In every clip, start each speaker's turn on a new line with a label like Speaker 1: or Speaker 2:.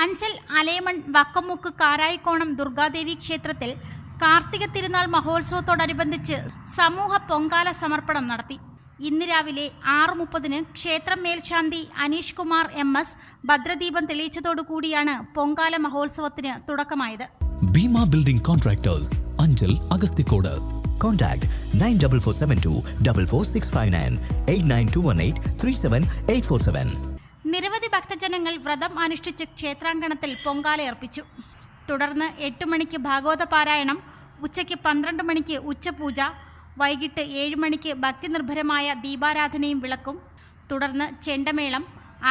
Speaker 1: അഞ്ചൽ അലേമൺ വക്കമുക്ക് കാരായിക്കോണം ദുർഗാദേവി ക്ഷേത്രത്തിൽ കാർത്തിക തിരുനാൾ മഹോത്സവത്തോടനുബന്ധിച്ച് സമൂഹ പൊങ്കാല സമർപ്പണം നടത്തി. ഇന്ന് രാവിലെ ആറ് മുപ്പതിന് ക്ഷേത്രം മേൽശാന്തി അനീഷ് കുമാർ എം എസ് ഭദ്രദീപം തെളിയിച്ചതോടുകൂടിയാണ് പൊങ്കാല മഹോത്സവത്തിന് തുടക്കമായത്.
Speaker 2: Bhima building contractors Anchal Agasthicode.
Speaker 3: Contact 94472 44659 89218 37847.
Speaker 1: നിരവധി ഭക്തജനങ്ങൾ വ്രതം അനുഷ്ഠിച്ച് ക്ഷേത്രാങ്കണത്തിൽ പൊങ്കാലയർപ്പിച്ചു തുടർന്ന് എട്ട് മണിക്ക് ഭാഗവത പാരായണം ഉച്ചയ്ക്ക് പന്ത്രണ്ട് മണിക്ക് ഉച്ചപൂജ വൈകിട്ട് ഏഴ് മണിക്ക് ഭക്തിനിർഭരമായ ദീപാരാധനയും വിളക്കും തുടർന്ന് ചെണ്ടമേളം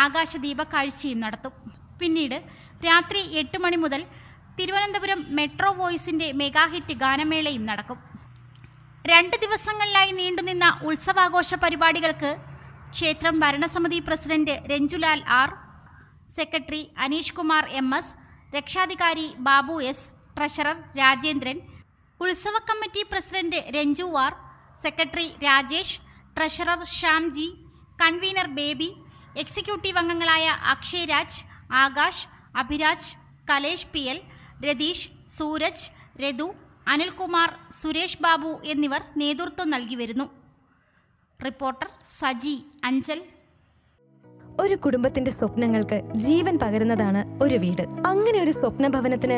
Speaker 1: ആകാശദീപ കാഴ്ചയും നടത്തും. പിന്നീട് രാത്രി എട്ട് മണി മുതൽ തിരുവനന്തപുരം മെട്രോ വോയിസിന്റെ മെഗാഹിറ്റ് ഗാനമേളയും നടക്കും. രണ്ട് ദിവസങ്ങളിലായി നീണ്ടുനിന്ന ഉത്സവാഘോഷ പരിപാടികൾക്ക് ക്ഷേത്രം ഭരണസമിതി president Ranjulal R secretary Anish Kumar M S രക്ഷാധികാരി ബാബു എസ് ട്രഷറർ രാജേന്ദ്രൻ ഉത്സവ committee president Ranjuvar secretary Rajesh treasurer Shyamji convener Baby executive അംഗങ്ങളായ അക്ഷയ് രാജ് ആകാശ് അഭിരാജ് കലേഷ് പി എൽ രതീഷ് സൂരജ് രതു അനിൽകുമാർ സുരേഷ് ബാബു എന്നിവർ നേതൃത്വം നൽകി വരുന്നു. റിപ്പോർട്ടർ സജി അഞ്ചൽ.
Speaker 4: ഒരു കുടുംബത്തിന്റെ സ്വപ്നങ്ങൾക്ക് ജീവൻ പകരുന്നതാണ് ഒരു വീട്. അങ്ങനെ ഒരു സ്വപ്ന ഭവനത്തിന്